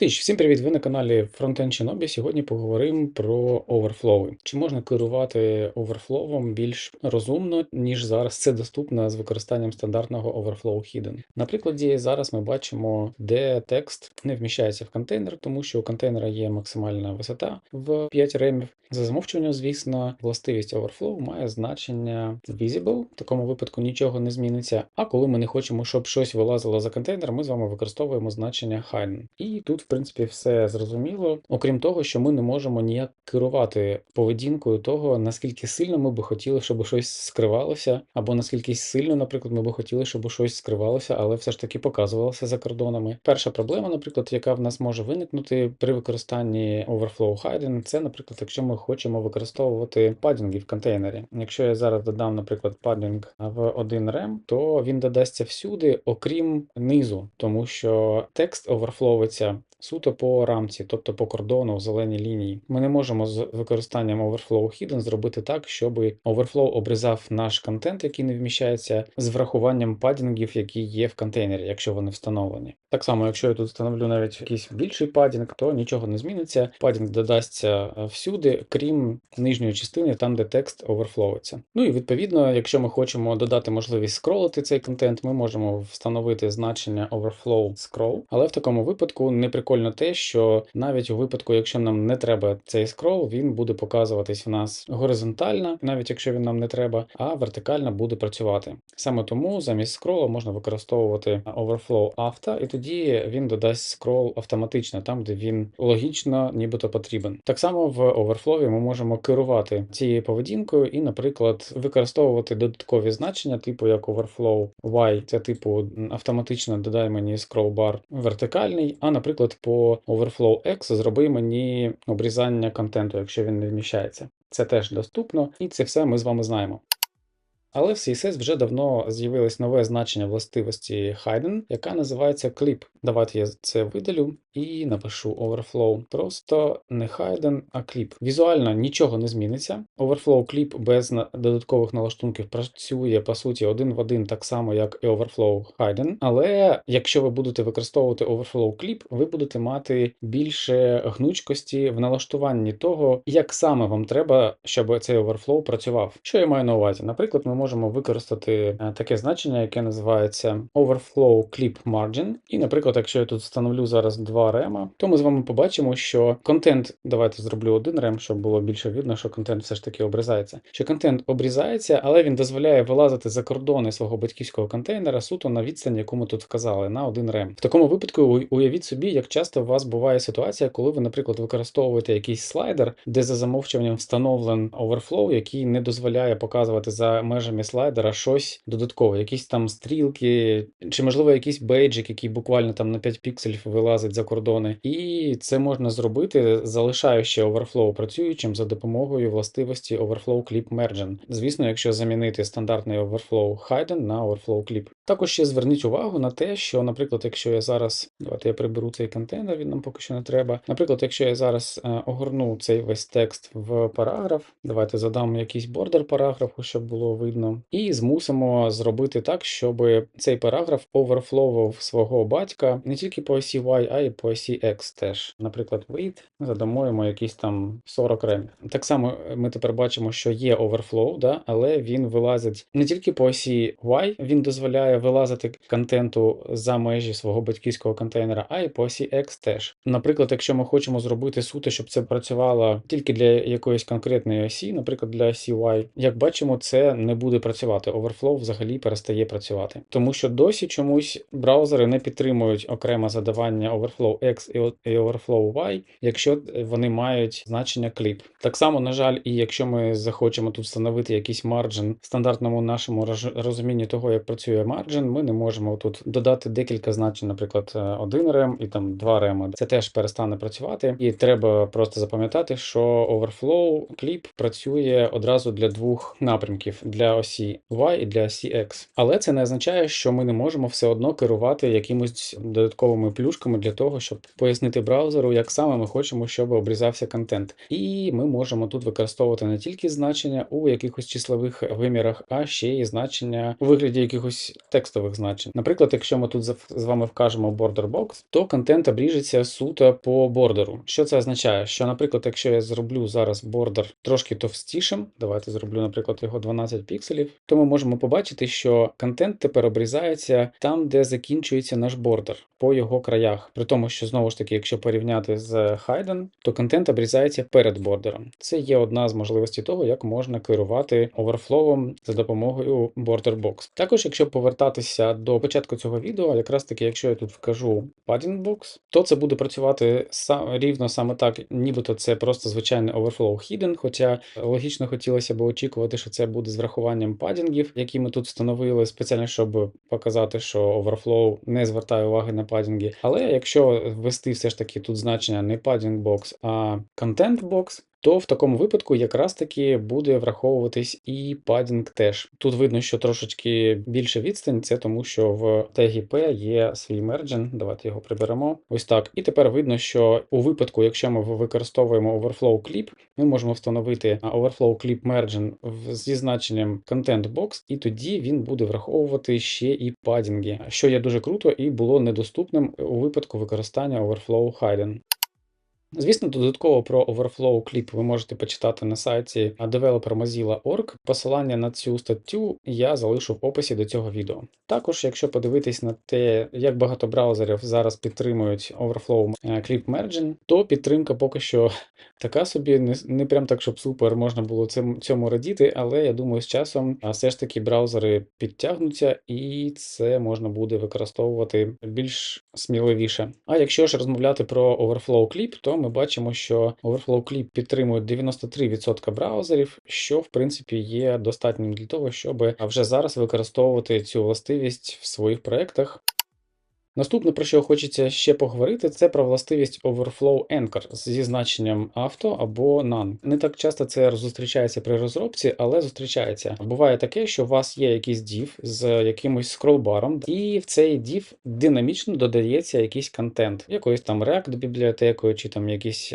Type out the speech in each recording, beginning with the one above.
Тож, всім привіт! Ви на каналі Frontend Shinobi. Сьогодні поговоримо про оверфлови. Чи можна керувати оверфловом більш розумно, ніж зараз це доступно з використанням стандартного Overflow Hidden? На прикладі зараз ми бачимо, де текст не вміщається в контейнер, тому що у контейнера є максимальна висота в 5 ремів. За замовчуванням, звісно, властивість Overflow має значення visible, в такому випадку нічого не зміниться. А коли ми не хочемо, щоб щось вилазило за контейнер, ми з вами використовуємо значення hidden. І тут, принципі, все зрозуміло. Окрім того, що ми не можемо ніяк керувати поведінкою того, наскільки сильно ми би хотіли, щоб щось скривалося, або наскільки сильно, наприклад, ми би хотіли, щоб щось скривалося, але все ж таки показувалося за кордонами. Перша проблема, наприклад, яка в нас може виникнути при використанні Overflow Hidden, це, наприклад, якщо ми хочемо використовувати падінги в контейнері. Якщо я зараз додам, наприклад, падінг в один рем, то він додасться всюди, окрім низу, тому що текст оверфловиться суто по рамці, тобто по кордону зеленій лінії. Ми не можемо з використанням Overflow Hidden зробити так, щоб Overflow обрізав наш контент, який не вміщається, з врахуванням падінгів, які є в контейнері, якщо вони встановлені. Так само, якщо я тут встановлю навіть якийсь більший падінг, то нічого не зміниться. Падінг додасться всюди, крім нижньої частини, там де текст оверфловиться. Ну і відповідно, якщо ми хочемо додати можливість скролити цей контент, ми можемо встановити значення Overflow Scroll, але в такому випадку не прикольно прикольно те, що навіть у випадку, якщо нам не треба цей скрол, він буде показуватись в нас горизонтально, навіть якщо він нам не треба, а вертикально буде працювати. Саме тому замість скролу можна використовувати Overflow After, і тоді він додасть скрол автоматично, там де він логічно, нібито потрібен. Так само в Overflow ми можемо керувати цією поведінкою і, наприклад, використовувати додаткові значення, типу як Overflow Y, це типу автоматично додай мені bar вертикальний, а, наприклад, по Overflow X зроби мені обрізання контенту, якщо він не вміщається. Це теж доступно, і це все ми з вами знаємо. Але в CSS вже давно з'явилось нове значення властивості Hidden, яка називається Clip. Давайте я це видалю і напишу Overflow. Просто не Hidden, а Clip. Візуально нічого не зміниться. Overflow Clip без додаткових налаштунків працює по суті один в один, так само, як і Overflow Hidden. Але якщо ви будете використовувати Overflow Clip, ви будете мати більше гнучкості в налаштуванні того, як саме вам треба, щоб цей Overflow працював. Що я маю на увазі? Наприклад, ми можемо використати е, таке значення, яке називається Overflow Clip Margin. І, наприклад, якщо я тут встановлю зараз два рема, то ми з вами побачимо, що контент, давайте зроблю один рем, щоб було більше видно, що контент все ж таки обрізається. Що контент обрізається, але він дозволяє вилазити за кордони свого батьківського контейнера суто на відстань, яку ми тут вказали, на один рем. В такому випадку уявіть собі, як часто у вас буває ситуація, коли ви, наприклад, використовуєте якийсь слайдер, де за замовчуванням встановлен overflow, який не дозволяє показувати за межами слайдера щось додаткове, якісь там стрілки, чи, можливо, якийсь бейджик, який буквально там на 5 пікселів вилазить за кордони. І це можна зробити, залишаючи Overflow працюючим за допомогою властивості Overflow Clip Merging. Звісно, якщо замінити стандартний Overflow Hidden на Overflow Clip. Також ще зверніть увагу на те, що, наприклад, якщо я зараз, давайте я приберу цей контейнер, він нам поки що не треба. Наприклад, якщо я зараз е, огорну цей весь текст в параграф, давайте задам якийсь бордер параграфу, щоб було видно і змусимо зробити так, щоб цей параграф оверфловував свого батька не тільки по осі Y, а й по осі X теж. Наприклад, weight задамо йому якісь там 40 ремів. Так само ми тепер бачимо, що є overflow, да, але він вилазить не тільки по осі Y, він дозволяє вилазити контенту за межі свого батьківського контейнера, а й по осі X теж. Наприклад, якщо ми хочемо зробити суто, щоб це працювало тільки для якоїсь конкретної осі, наприклад, для осі Y, як бачимо, це не буде працювати. Overflow взагалі перестає працювати, тому що досі чомусь браузери не підтримують окреме задавання Overflow X і Overflow Y, якщо вони мають значення clip. Так само, на жаль, і якщо ми захочемо тут встановити якийсь марджин в стандартному нашому розумінні того, як працює марджин, ми не можемо тут додати декілька значень, наприклад, один рем і там два реми. Це теж перестане працювати, і треба просто запам'ятати, що Overflow Clip працює одразу для двох напрямків. для осі Y і для осі X. Але це не означає, що ми не можемо все одно керувати якимось додатковими плюшками для того, щоб пояснити браузеру, як саме ми хочемо, щоб обрізався контент. І ми можемо тут використовувати не тільки значення у якихось числових вимірах, а ще й значення у вигляді якихось текстових значень. Наприклад, якщо ми тут з вами вкажемо border box, то контент обріжеться суто по бордеру. Що це означає? Що, наприклад, якщо я зроблю зараз бордер трошки товстішим, давайте зроблю, наприклад, його 12 пікселів, то ми можемо побачити, що контент тепер обрізається там, де закінчується наш бордер, по його краях. При тому, що знову ж таки, якщо порівняти з Hidden, то контент обрізається перед бордером. Це є одна з можливостей того, як можна керувати оверфлоуом за допомогою Border Box. Також, якщо повертатися до початку цього відео, якраз таки, якщо я тут вкажу Padding Box, то це буде працювати рівно саме так, нібито це просто звичайний Overflow Hidden, хоча логічно хотілося б очікувати, що це буде з врахуванням падінгів, які ми тут встановили спеціально, щоб показати, що Overflow не звертає уваги на падінги. Але якщо ввести все ж таки тут значення не Padding Box, а Content Box, то в такому випадку якраз таки буде враховуватись і падінг теж. Тут видно, що трошечки більше відстань, це тому що в тегі P є свій мерджен. Давайте його приберемо. Ось так. І тепер видно, що у випадку, якщо ми використовуємо Overflow Clip, ми можемо встановити Overflow Clip Merge зі значенням Content Box, і тоді він буде враховувати ще і падінги, що є дуже круто і було недоступним у випадку використання Overflow Hidden. Звісно, додатково про Overflow кліп ви можете почитати на сайті developer.mozilla.org. Посилання на цю статтю я залишу в описі до цього відео. Також, якщо подивитись на те, як багато браузерів зараз підтримують Overflow Clip Merging, то підтримка поки що така собі, не не прям так, щоб супер можна було цим, цьому радіти, але я думаю, з часом все ж таки браузери підтягнуться і це можна буде використовувати більш сміливіше. А якщо ж розмовляти про Overflow Clip, то ми бачимо, що Overflow Clip підтримує 93% браузерів, що в принципі є достатнім для того, щоб вже зараз використовувати цю властивість в своїх проєктах. Наступне, про що хочеться ще поговорити, це про властивість Overflow Anchor зі значенням авто або none. Не так часто це зустрічається при розробці, але зустрічається. Буває таке, що у вас є якийсь div з якимось скролбаром, і в цей div динамічно додається якийсь контент, якоюсь там React бібліотекою, чи там якийсь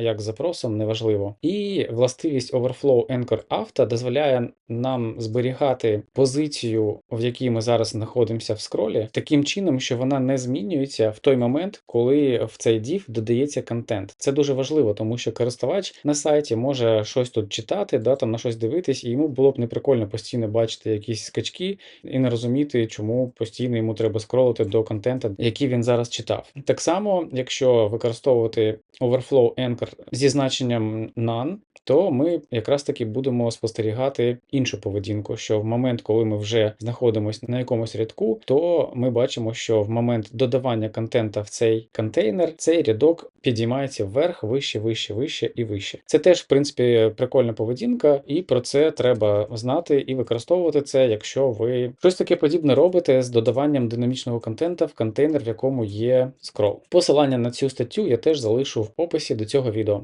як запросом, неважливо. І властивість Overflow Anchor Auto дозволяє нам зберігати позицію, в якій ми зараз знаходимося в скролі, таким чином, що вона не змінюється в той момент, коли в цей div додається контент. Це дуже важливо, тому що користувач на сайті може щось тут читати, да, там на щось дивитись, і йому було б неприкольно постійно бачити якісь скачки і не розуміти, чому постійно йому треба скролити до контенту, який він зараз читав. Так само, якщо використовувати Overflow Anchor зі значенням none, то ми якраз таки будемо спостерігати іншу поведінку, що в момент, коли ми вже знаходимося на якомусь рядку, то ми бачимо, що в момент додавання контента в цей контейнер цей рядок підіймається вверх, вище, вище, вище і вище. Це теж, в принципі, прикольна поведінка, і про це треба знати і використовувати це, якщо ви щось таке подібне робите з додаванням динамічного контента в контейнер, в якому є скрол. Посилання на цю статтю я теж залишу в описі до цього відео.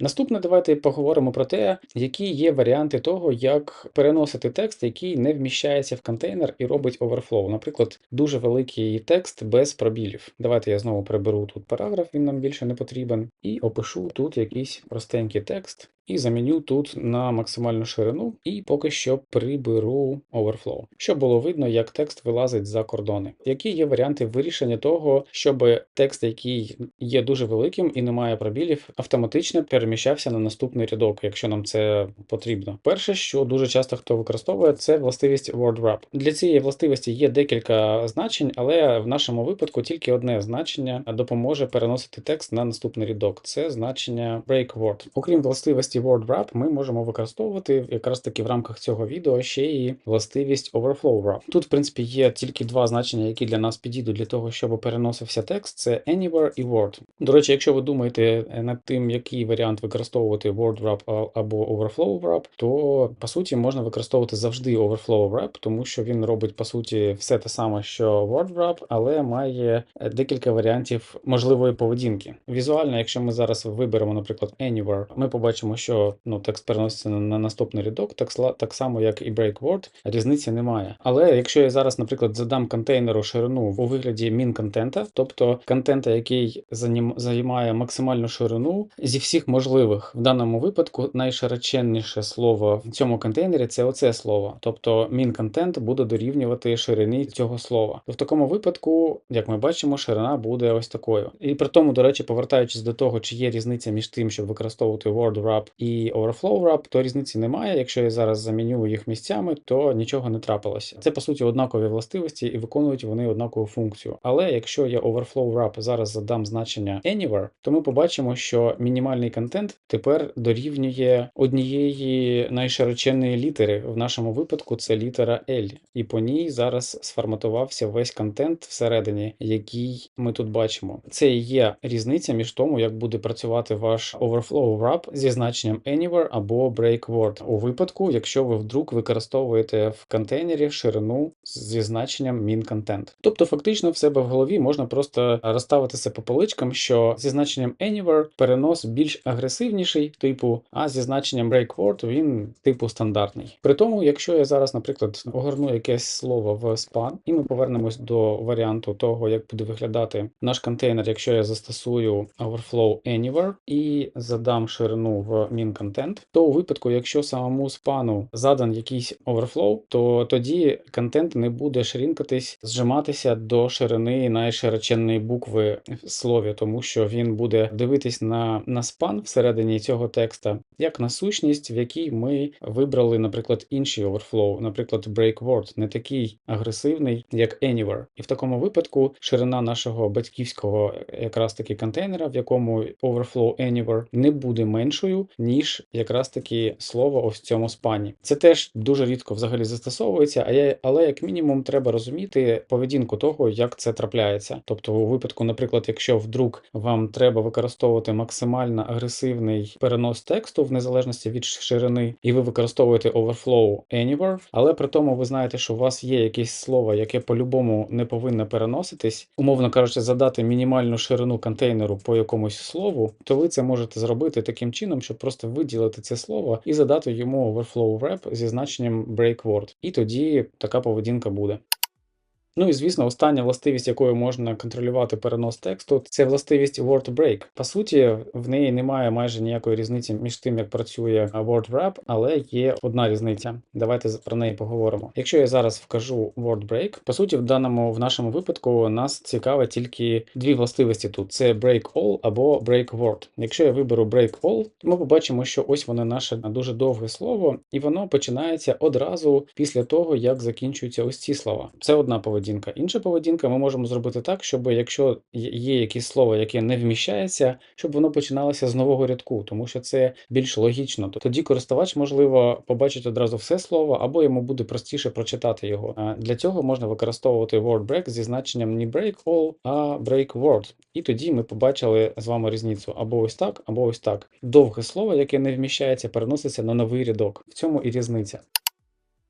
Наступне, давайте поговоримо про те, які є варіанти того, як переносити текст, який не вміщається в контейнер і робить оверфлоу. Наприклад, дуже великий текст без пробілів. Давайте я знову приберу тут параграф, він нам більше не потрібен, і опишу тут якийсь простенький текст. І заміню тут на максимальну ширину, і поки що приберу overflow, щоб було видно, як текст вилазить за кордони. Які є варіанти вирішення того, щоб текст, який є дуже великим і не має пробілів, автоматично переміщався на наступний рядок, якщо нам це потрібно. Перше, що дуже часто хто використовує, це властивість word wrap. Для цієї властивості є декілька значень, але в нашому випадку тільки одне значення допоможе переносити текст на наступний рядок. Це значення break word. Окрім властивості властивості WordWrap ми можемо використовувати якраз таки в рамках цього відео ще і властивість Overflow Wrap. Тут, в принципі, є тільки два значення, які для нас підійдуть для того, щоб переносився текст: це Anywhere і Word. До речі, якщо ви думаєте над тим, який варіант використовувати WordWrap або Overflow Wrap, то по суті можна використовувати завжди Overflow Wrap, тому що він робить по суті все те саме, що WordWrap, але має декілька варіантів можливої поведінки. Візуально, якщо ми зараз виберемо, наприклад, Anywhere, ми побачимо, що ну, текст переноситься на, на наступний рядок, так, так само, як і break різниці немає. Але якщо я зараз, наприклад, задам контейнеру ширину у вигляді min контента, тобто контента, який займає максимальну ширину зі всіх можливих в даному випадку найшироченніше слово в цьому контейнері це оце слово. Тобто min контент буде дорівнювати ширині цього слова. В такому випадку, як ми бачимо, ширина буде ось такою. І при тому, до речі, повертаючись до того, чи є різниця між тим, щоб використовувати word і overflow wrap, то різниці немає. Якщо я зараз заміню їх місцями, то нічого не трапилося. Це по суті однакові властивості і виконують вони однакову функцію. Але якщо я overflow wrap зараз задам значення anywhere, то ми побачимо, що мінімальний контент тепер дорівнює однієї найшироченної літери. В нашому випадку це літера L, і по ній зараз сформатувався весь контент всередині, який ми тут бачимо. Це і є різниця між тому, як буде працювати ваш overflow wrap зі значенням anywhere або break word у випадку, якщо ви вдруг використовуєте в контейнері ширину зі значенням min content. Тобто, фактично, в себе в голові можна просто розставити це по поличкам, що зі значенням anywhere перенос більш агресивніший, типу, а зі значенням break word він типу стандартний. При тому, якщо я зараз, наприклад, огорну якесь слово в span, і ми повернемось до варіанту того, як буде виглядати наш контейнер, якщо я застосую overflow anywhere і задам ширину в min content, то у випадку, якщо самому спану задан якийсь overflow, то тоді контент не буде ширинкатись, зжиматися до ширини найшироченної букви в слові, тому що він буде дивитись на, на спан всередині цього текста, як на сущність, в якій ми вибрали, наприклад, інший overflow, наприклад, break не такий агресивний, як anywhere. І в такому випадку ширина нашого батьківського якраз таки контейнера, в якому overflow anywhere, не буде меншою, ніж якраз таки слово ось в цьому спані. Це теж дуже рідко взагалі застосовується, а я, але як мінімум треба розуміти поведінку того, як це трапляється. Тобто, у випадку, наприклад, якщо вдруг вам треба використовувати максимально агресивний перенос тексту в незалежності від ширини, і ви використовуєте overflow anywhere, але при тому ви знаєте, що у вас є якесь слово, яке по-любому не повинно переноситись, умовно кажучи, задати мінімальну ширину контейнеру по якомусь слову, то ви це можете зробити таким чином, щоб просто виділити це слово і задати йому overflow wrap зі значенням break word. І тоді така поведінка буде. Ну і звісно, остання властивість, якою можна контролювати перенос тексту, це властивість word break. По суті, в неї немає майже ніякої різниці між тим, як працює word wrap, але є одна різниця. Давайте про неї поговоримо. Якщо я зараз вкажу word break, по суті, в даному в нашому випадку нас цікавить тільки дві властивості тут: це break all або break word. Якщо я виберу break all, ми побачимо, що ось воно наше дуже довге слово, і воно починається одразу після того, як закінчуються ось ці слова. Це одна поведінка. Інша поведінка ми можемо зробити так, щоб якщо є якесь слово, яке не вміщається, щоб воно починалося з нового рядку, тому що це більш логічно. Тоді користувач, можливо, побачить одразу все слово, або йому буде простіше прочитати його. Для цього можна використовувати word break зі значенням не break all, а break word. І тоді ми побачили з вами різницю або ось так, або ось так. Довге слово, яке не вміщається, переноситься на новий рядок. В цьому і різниця.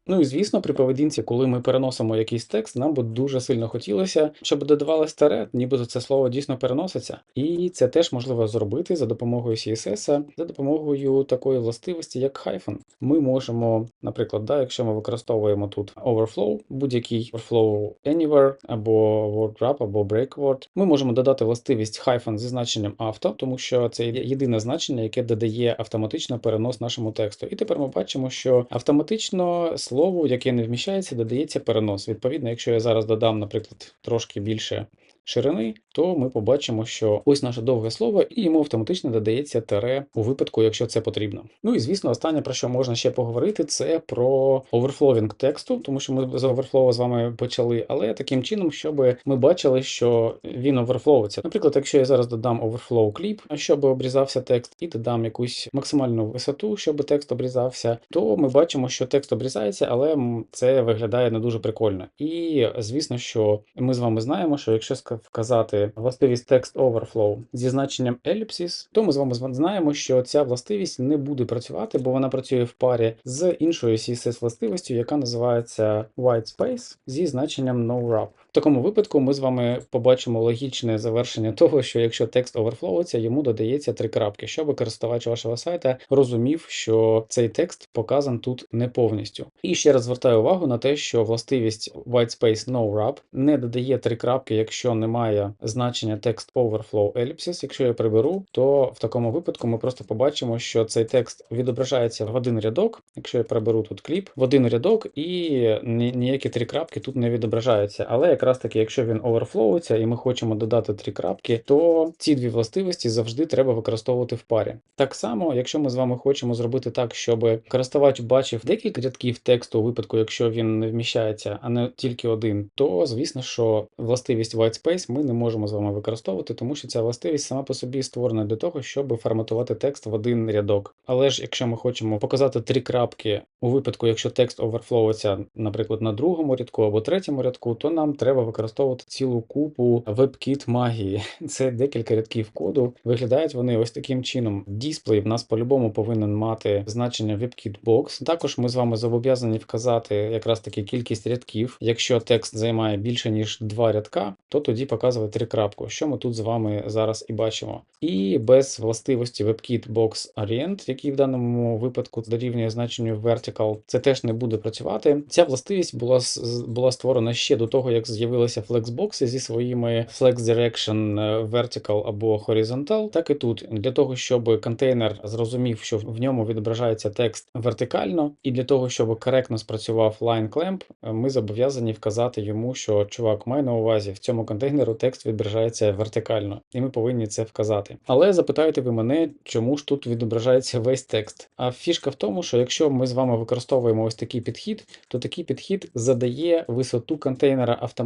Ну і звісно, при поведінці, коли ми переносимо якийсь текст, нам би дуже сильно хотілося, щоб додавалось таре, нібито це слово дійсно переноситься. І це теж можливо зробити за допомогою CSS, за допомогою такої властивості, як hyphen. Ми можемо, наприклад, да, якщо ми використовуємо тут overflow, будь-який overflow anywhere, або word wrap, або break word, ми можемо додати властивість hyphen зі значенням авто, тому що це єдине значення, яке додає автоматично перенос нашому тексту. І тепер ми бачимо, що автоматично слову, яке не вміщається, додається перенос. Відповідно, якщо я зараз додам, наприклад, трошки більше ширини, то ми побачимо, що ось наше довге слово, і йому автоматично додається тере у випадку, якщо це потрібно. Ну і звісно, останнє про що можна ще поговорити, це про оверфловінг тексту, тому що ми з оверфлоу з вами почали, але таким чином, щоб ми бачили, що він оверфловиться. Наприклад, якщо я зараз додам overflow кліп, щоб обрізався текст, і додам якусь максимальну висоту, щоб текст обрізався, то ми бачимо, що текст обрізається, але це виглядає не дуже прикольно. І звісно, що ми з вами знаємо, що якщо вказати властивість text overflow зі значенням ellipsis, то ми з вами знаємо, що ця властивість не буде працювати, бо вона працює в парі з іншою CSS властивістю, яка називається white space зі значенням no wrap. Такому випадку ми з вами побачимо логічне завершення того, що якщо текст оверфлоується, йому додається три крапки, щоб користувач вашого сайта розумів, що цей текст показан тут не повністю. І ще раз звертаю увагу на те, що властивість whitespace no wrap не додає три крапки, якщо немає значення text overflow ellipsis. Якщо я приберу, то в такому випадку ми просто побачимо, що цей текст відображається в один рядок. Якщо я приберу тут кліп, в один рядок і ні- ніякі три крапки тут не відображаються. Але якраз таки, якщо він оверфлоується і ми хочемо додати три крапки, то ці дві властивості завжди треба використовувати в парі. Так само, якщо ми з вами хочемо зробити так, щоб користувач бачив декілька рядків тексту у випадку, якщо він не вміщається, а не тільки один, то звісно, що властивість whitespace ми не можемо з вами використовувати, тому що ця властивість сама по собі створена для того, щоб форматувати текст в один рядок. Але ж якщо ми хочемо показати три крапки у випадку, якщо текст оверфлоується, наприклад, на другому рядку або третьому рядку, то нам треба використовувати цілу купу WebKit магії. Це декілька рядків коду. Виглядають вони ось таким чином. Дисплей в нас по-любому повинен мати значення WebKit Box. Також ми з вами зобов'язані вказати якраз таки кількість рядків. Якщо текст займає більше ніж два рядка, то тоді показує три крапку, що ми тут з вами зараз і бачимо. І без властивості WebKit Box Orient, який в даному випадку дорівнює значенню vertical, це теж не буде працювати. Ця властивість була була створена ще до того, як з'явилися Flexbox зі своїми Flex Direction Vertical або Horizontal, так і тут для того, щоб контейнер зрозумів, що в ньому відображається текст вертикально, і для того, щоб коректно спрацював line clamp, е, ми зобов'язані вказати йому, що чувак має на увазі в цьому контейнеру текст відображається вертикально, і ми повинні це вказати. Але запитаєте ви мене, чому ж тут відображається весь текст? А фішка в тому, що якщо ми з вами використовуємо ось такий підхід, то такий підхід задає висоту контейнера автоматично.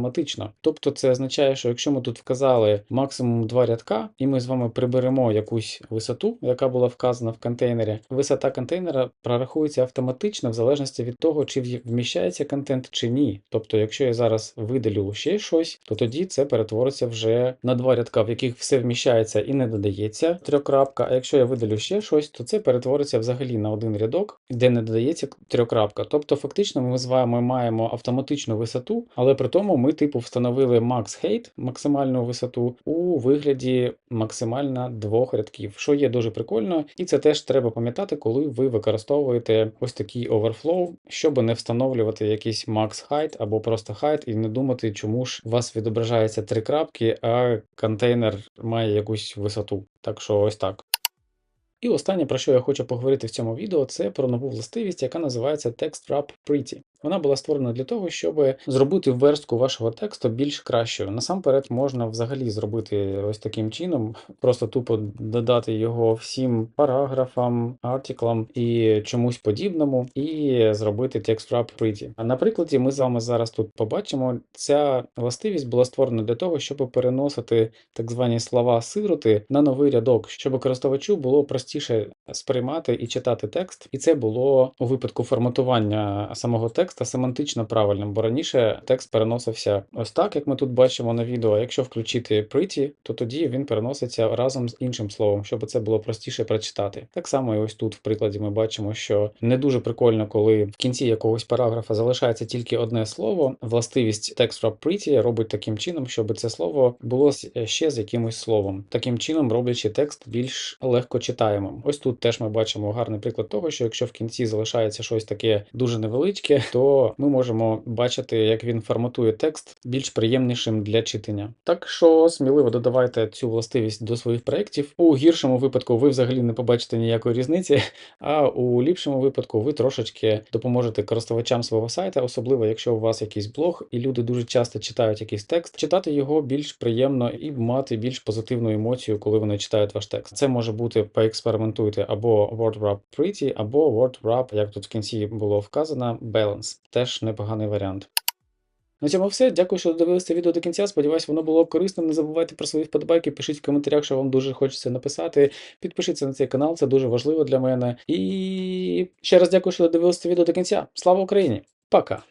Тобто це означає, що якщо ми тут вказали максимум два рядка, і ми з вами приберемо якусь висоту, яка була вказана в контейнері, висота контейнера прорахується автоматично в залежності від того, чи вміщається контент чи ні. Тобто, якщо я зараз видалю ще щось, то тоді це перетвориться вже на два рядка, в яких все вміщається і не додається трьохкрапка. А якщо я видалю ще щось, то це перетвориться взагалі на один рядок, де не додається трьохкрапка. Тобто, фактично, ми з вами маємо автоматичну висоту, але при тому ми, типу, встановили max height, максимальну висоту, у вигляді максимально двох рядків, що є дуже прикольно, і це теж треба пам'ятати, коли ви використовуєте ось такий overflow, щоб не встановлювати якийсь max height або просто height і не думати, чому ж у вас відображається три крапки, а контейнер має якусь висоту. Так що ось так. І останнє, про що я хочу поговорити в цьому відео, це про нову властивість, яка називається Text Wrap Pretty. Вона була створена для того, щоб зробити верстку вашого тексту більш кращою. Насамперед можна взагалі зробити ось таким чином, просто тупо додати його всім параграфам, артиклам і чомусь подібному, і зробити Text Wrap Pretty. А на прикладі ми з вами зараз тут побачимо, ця властивість була створена для того, щоб переносити так звані слова сироти на новий рядок, щоб користувачу було простіше сприймати і читати текст, і це було у випадку форматування самого текста семантично правильним, бо раніше текст переносився ось так, як ми тут бачимо на відео. Якщо включити pretty, то тоді він переноситься разом з іншим словом, щоб це було простіше прочитати. Так само і ось тут, в прикладі, ми бачимо, що не дуже прикольно, коли в кінці якогось параграфа залишається тільки одне слово. Властивість wrap pretty робить таким чином, щоб це слово було ще з якимось словом, таким чином роблячи текст більш легко читаємим. Ось тут теж ми бачимо гарний приклад того, що якщо в кінці залишається щось таке дуже невеличке, то ми можемо бачити, як він форматує текст більш приємнішим для читання. Так що сміливо додавайте цю властивість до своїх проєктів. У гіршому випадку ви взагалі не побачите ніякої різниці, а у ліпшому випадку ви трошечки допоможете користувачам свого сайта, особливо якщо у вас якийсь блог, і люди дуже часто читають якийсь текст, читати його більш приємно і мати більш позитивну емоцію, коли вони читають ваш текст. Це може бути поекспериментуйте або word wrap pretty, або word wrap, як тут в кінці було вказано, balance. Теж непоганий варіант. На цьому все. Дякую, що додивилися відео до кінця. Сподіваюсь, воно було корисним. Не забувайте про свої вподобайки. Пишіть в коментарях, що вам дуже хочеться написати. Підпишіться на цей канал, це дуже важливо для мене. І ще раз дякую, що додивилися відео до кінця. Слава Україні! Пока!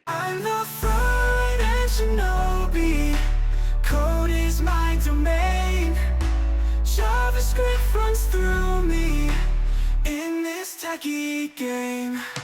Game.